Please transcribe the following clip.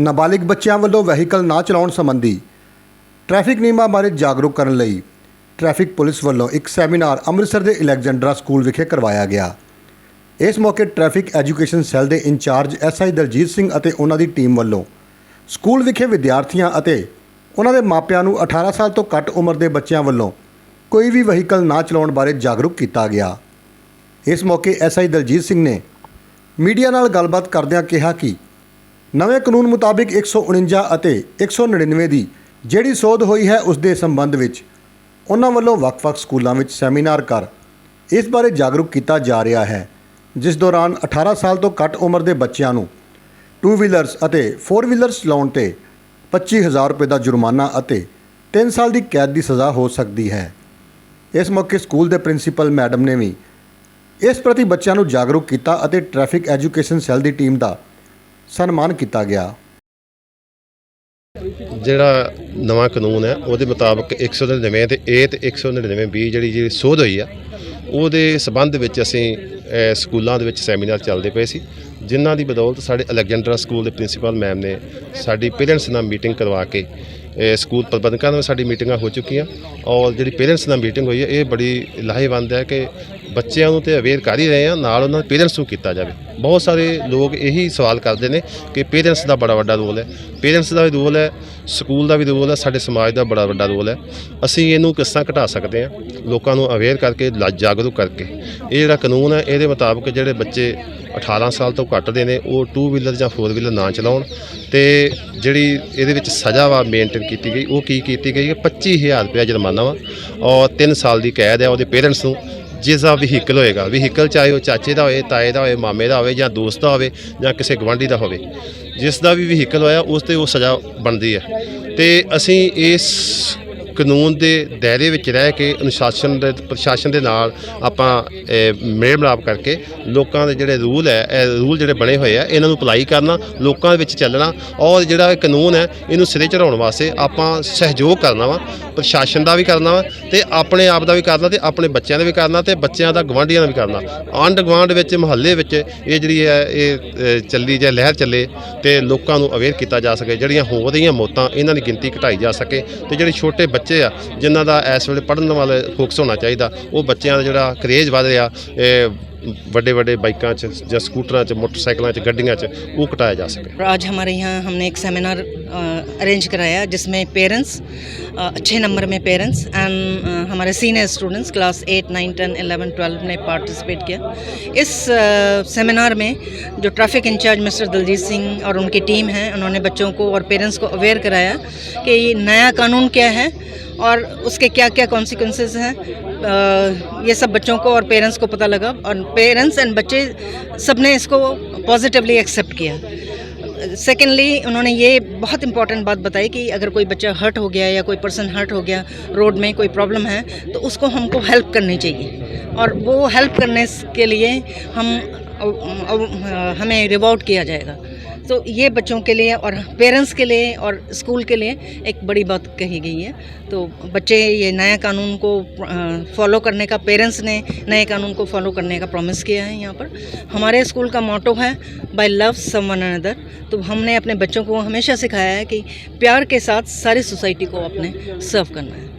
ਨਾਬਾਲਿਗ ਬੱਚਿਆਂ ਵੱਲੋਂ ਵਹੀਕਲ ਨਾ ਚਲਾਉਣ ਸੰਬੰਧੀ ਟ੍ਰੈਫਿਕ ਨਿਯਮਾਂ ਬਾਰੇ ਜਾਗਰੂਕ ਕਰਨ ਲਈ ਟ੍ਰੈਫਿਕ ਪੁਲਿਸ ਵੱਲੋਂ ਇੱਕ ਸੈਮੀਨਾਰ ਅੰਮ੍ਰਿਤਸਰ ਦੇ ਇਲੈਗਜ਼ੈਂਡਰਾ ਸਕੂਲ ਵਿਖੇ ਕਰਵਾਇਆ ਗਿਆ। ਇਸ ਮੌਕੇ ਟ੍ਰੈਫਿਕ ਐਜੂਕੇਸ਼ਨ ਸੈੱਲ ਦੇ ਇੰਚਾਰਜ ਐਸਆਈ ਦਲਜੀਤ ਸਿੰਘ ਅਤੇ ਉਹਨਾਂ ਦੀ ਟੀਮ ਵੱਲੋਂ ਸਕੂਲ ਵਿਖੇ ਵਿਦਿਆਰਥੀਆਂ ਅਤੇ ਉਹਨਾਂ ਦੇ ਮਾਪਿਆਂ ਨੂੰ 18 ਸਾਲ ਤੋਂ ਘੱਟ ਉਮਰ ਦੇ ਬੱਚਿਆਂ ਵੱਲੋਂ ਕੋਈ ਵੀ ਵਹੀਕਲ ਨਾ ਚਲਾਉਣ ਬਾਰੇ ਜਾਗਰੂਕ ਕੀਤਾ ਗਿਆ। ਇਸ ਮੌਕੇ ਐਸਆਈ ਦਲਜੀਤ ਸਿੰਘ ਨੇ ਮੀਡੀਆ ਨਾਲ ਗੱਲਬਾਤ ਕਰਦਿਆਂ ਕਿਹਾ ਕਿ ਨਵੇਂ ਕਾਨੂੰਨ ਮੁਤਾਬਿਕ 149 ਅਤੇ 199 ਦੀ ਜਿਹੜੀ ਸੋਧ ਹੋਈ ਹੈ ਉਸ ਦੇ ਸੰਬੰਧ ਵਿੱਚ ਉਹਨਾਂ ਵੱਲੋਂ ਵੱਖ-ਵੱਖ ਸਕੂਲਾਂ ਵਿੱਚ ਸੈਮੀਨਾਰ ਕਰ ਇਸ ਬਾਰੇ ਜਾਗਰੂਕ ਕੀਤਾ ਜਾ ਰਿਹਾ ਹੈ, ਜਿਸ ਦੌਰਾਨ 18 ਸਾਲ ਤੋਂ ਘੱਟ ਉਮਰ ਦੇ ਬੱਚਿਆਂ ਨੂੰ ਟੂ ਵੀਲਰਸ ਅਤੇ ਫੋਰ ਵੀਲਰਸ ਚਲਾਉਣ ਤੇ 25000 ਰੁਪਏ ਦਾ ਜੁਰਮਾਨਾ ਅਤੇ 3 ਸਾਲ ਦੀ ਕੈਦ ਦੀ ਸਜ਼ਾ ਹੋ ਸਕਦੀ ਹੈ। ਇਸ ਮੌਕੇ ਸਕੂਲ ਦੇ ਪ੍ਰਿੰਸੀਪਲ ਮੈਡਮ ਨੇ ਵੀ ਇਸ ਪ੍ਰਤੀ ਬੱਚਿਆਂ ਨੂੰ ਜਾਗਰੂਕ ਕੀਤਾ ਅਤੇ ਟ੍ਰੈਫਿਕ ਐਜੂਕੇਸ਼ਨ ਸੈੱਲ ਦੀ ਟੀਮ ਦਾ ਸਨਮਾਨ ਕੀਤਾ ਗਿਆ। ਜਿਹੜਾ ਨਵਾਂ ਕਾਨੂੰਨ ਹੈ, ਉਹਦੇ ਮੁਤਾਬਕ 199 ਤੇ ਏ ਤੇ 199 ਬੀ ਜਿਹੜੀ ਜਿਹੜੀ ਸੋਧ ਹੋਈ ਆ, ਉਹਦੇ ਸਬੰਧ ਵਿੱਚ ਅਸੀਂ ਸਕੂਲਾਂ ਦੇ ਵਿੱਚ ਸੈਮੀਨਾਰ ਚੱਲਦੇ ਪਏ ਸੀ। ਜਿਨ੍ਹਾਂ ਦੀ ਬਦੌਲਤ ਸਾਡੇ ਅਲੈਗਜ਼ੈਂਡਰਾ ਸਕੂਲ ਦੇ ਪ੍ਰਿੰਸੀਪਲ ਮੈਮ ਨੇ ਸਾਡੀ ਪੇਰੈਂਟਸ ਨਾਲ ਮੀਟਿੰਗ ਕਰਵਾ ਕੇ ਸਕੂਲ ਪ੍ਰਬੰਧਕਾਂ ਨਾਲ ਸਾਡੀ ਮੀਟਿੰਗਾਂ ਹੋ ਚੁੱਕੀਆਂ। ਔਰ ਜਿਹੜੀ ਪੇਰੈਂਟਸ ਨਾਲ ਮੀਟਿੰਗ ਹੋਈ ਹੈ, ਇਹ ਬੜੀ ਲਾਹੇਵੰਦ ਹੈ ਕਿ ਬੱਚਿਆਂ ਨੂੰ ਤੇ ਅਵੇਅਰ ਕਰ ਹੀ ਰਹੇ ਆ ਨਾਲ ਉਹਨਾਂ ਦੇ ਪੇਰੈਂਟਸ ਨੂੰ ਕੀਤਾ ਜਾਵੇ। ਬਹੁਤ ਸਾਰੇ ਲੋਕ ਇਹੀ ਸਵਾਲ ਕਰਦੇ ਨੇ ਕਿ ਪੇਰੈਂਟਸ ਦਾ ਬੜਾ ਵੱਡਾ ਰੋਲ ਹੈ। ਪੇਰੈਂਟਸ ਦਾ ਵੀ ਰੋਲ ਹੈ ਸਕੂਲ ਦਾ ਵੀ ਰੋਲ ਹੈ, ਸਾਡੇ ਸਮਾਜ ਦਾ ਬੜਾ ਵੱਡਾ ਰੋਲ ਹੈ। ਅਸੀਂ ਇਹਨੂੰ ਕਿਸ ਤਰ੍ਹਾਂ ਘਟਾ ਸਕਦੇ ਹਾਂ? ਲੋਕਾਂ ਨੂੰ ਅਵੇਅਰ ਕਰਕੇ, ਲਾ- ਜਾਗਰੂਕ ਕਰਕੇ। ਇਹ ਜਿਹੜਾ ਕਾਨੂੰਨ ਹੈ, ਇਹਦੇ ਮੁਤਾਬਕ ਜਿਹੜੇ ਬੱਚੇ 18 ਸਾਲ ਤੋਂ ਘੱਟ ਦੇ ਨੇ, ਉਹ ਟੂ ਵੀਲਰ ਜਾਂ ਫੋਰ ਵੀਲਰ ਨਾ ਚਲਾਉਣ ਤੇ ਜਿਹੜੀ ਇਹਦੇ ਵਿੱਚ ਸਜ਼ਾ ਵਾ ਮੇਨਟੇਨ ਕੀਤੀ ਗਈ, ਉਹ ਕੀ ਕੀਤੀ ਗਈ ਹੈ? 25000 ਰੁਪਏ ਜੁਰਮਾਨਾ ਵਾ ਔਰ 3 ਸਾਲ ਦੀ ਕੈਦ ਹੈ ਉਹਦੇ ਪੇਰੈਂਟਸ ਨੂੰ। ਜਿਸ ਦਾ ਵਹੀਕਲ ਹੋਏਗਾ, ਵਹੀਕਲ ਚਾਹੇ ਉਹ ਚਾਚੇ ਦਾ ਹੋਏ, ਤਾਏ ਦਾ ਹੋਏ, ਮਾਮੇ ਦਾ ਹੋਵੇ ਜਾਂ ਦੋਸਤ ਦਾ ਹੋਵੇ ਜਾਂ ਕਿਸੇ ਗਵਾਂਢੀ ਦਾ ਹੋਵੇ, ਜਿਸ ਦਾ ਵੀ ਵਹੀਕਲ ਹੋਇਆ ਉਸ ਤੇ ਉਹ ਸਜ਼ਾ ਬਣਦੀ ਹੈ। ਤੇ ਅਸੀਂ ਇਸ ਕਾਨੂੰਨ ਦੇ ਦਾਇਰੇ ਵਿੱਚ ਰਹਿ ਕੇ ਅਨੁਸ਼ਾਸਨ ਦੇ ਪ੍ਰਸ਼ਾਸਨ ਦੇ ਨਾਲ ਆਪਾਂ ਮੇਲ ਮਿਲਾਪ ਕਰਕੇ ਲੋਕਾਂ ਦੇ ਜਿਹੜੇ ਰੂਲ ਹੈ, ਇਹ ਰੂਲ ਜਿਹੜੇ ਬਣੇ ਹੋਏ ਆ, ਇਹਨਾਂ ਨੂੰ ਅਪਲਾਈ ਕਰਨਾ, ਲੋਕਾਂ ਦੇ ਵਿੱਚ ਚੱਲਣਾ ਔਰ ਜਿਹੜਾ ਇਹ ਕਾਨੂੰਨ ਹੈ, ਇਹਨੂੰ ਸਿਰੇ ਚੜਾਉਣ ਵਾਸਤੇ ਆਪਾਂ ਸਹਿਯੋਗ ਕਰਨਾ ਵਾ, ਪ੍ਰਸ਼ਾਸਨ ਦਾ ਵੀ ਕਰਨਾ ਵਾ ਤੇ ਆਪਣੇ ਆਪ ਦਾ ਵੀ ਕਰਨਾ ਤੇ ਆਪਣੇ ਬੱਚਿਆਂ ਦਾ ਵੀ ਕਰਨਾ ਤੇ ਬੱਚਿਆਂ ਦਾ ਗਵਾਂਢੀਆਂ ਦਾ ਵੀ ਕਰਨਾ। ਆਂਢ ਗੁਆਂਢ ਵਿੱਚ, ਮੁਹੱਲੇ ਵਿੱਚ ਇਹ ਜਿਹੜੀ ਹੈ, ਇਹ ਚੱਲੀ ਜਾਂ ਲਹਿਰ ਚੱਲੇ ਤੇ ਲੋਕਾਂ ਨੂੰ ਅਵੇਅਰ ਕੀਤਾ ਜਾ ਸਕੇ, ਜਿਹੜੀਆਂ ਹੋ ਰਹੀਆਂ ਮੌਤਾਂ, ਇਹਨਾਂ ਦੀ ਗਿਣਤੀ ਘਟਾਈ ਜਾ ਸਕੇ ਤੇ ਜਿਹੜੇ ਛੋਟੇ ਬੱਚੇ ਬੱਚੇ ਆ, ਜਿਨ੍ਹਾਂ ਦਾ ਇਸ ਵੇਲੇ ਪੜ੍ਹਨ ਵੱਲ ਫੋਕਸ ਹੋਣਾ ਚਾਹੀਦਾ, ਉਹ ਬੱਚਿਆਂ ਦਾ ਜਿਹੜਾ ਕਰੇਜ ਵਧ ਰਿਹਾ बड़े बड़े बाइकों या स्कूटरों मोटरसाइकिलों गड्डियाँ वो कटाया जा सके आज हमारे यहाँ हमने एक सेमिनार अरेंज कराया जिसमें पेरेंट्स अच्छे नंबर में पेरेंट्स एंड हमारे senior students class eight nine ten eleven twelve ने पार्टिसिपेट किया इस सेमिनार में जो traffic incharge mister Daljit Singh और उनकी टीम है उन्होंने बच्चों को और पेरेंट्स को अवेयर कराया कि ये नया कानून क्या है और उसके क्या क्या कॉन्सिक्वेंसेस हैं ये सब बच्चों को और पेरेंट्स को पता लगा और पेरेंट्स एंड बच्चे सबने इसको पॉजिटिवली एक्सेप्ट किया। सेकेंडली उन्होंने ये बहुत इंपॉर्टेंट बात बताई कि अगर कोई बच्चा हर्ट हो गया या कोई पर्सन हर्ट हो गया रोड में कोई प्रॉब्लम है तो उसको हमको हेल्प करनी चाहिए। और वो हेल्प करने के लिए हम हमें रिवॉर्ड किया जाएगा। तो ये बच्चों के लिए और पेरेंट्स के लिए और स्कूल के लिए एक बड़ी बात कही गई है। तो बच्चे ये नया कानून को फॉलो करने का पेरेंट्स ने नए कानून को फॉलो करने का प्रॉमिस किया है यहाँ पर। हमारे स्कूल का मोटो है बाय लव समवन अनदर तो हमने अपने बच्चों को हमेशा सिखाया है कि प्यार के साथ सारी सोसाइटी को अपने सर्व करना है।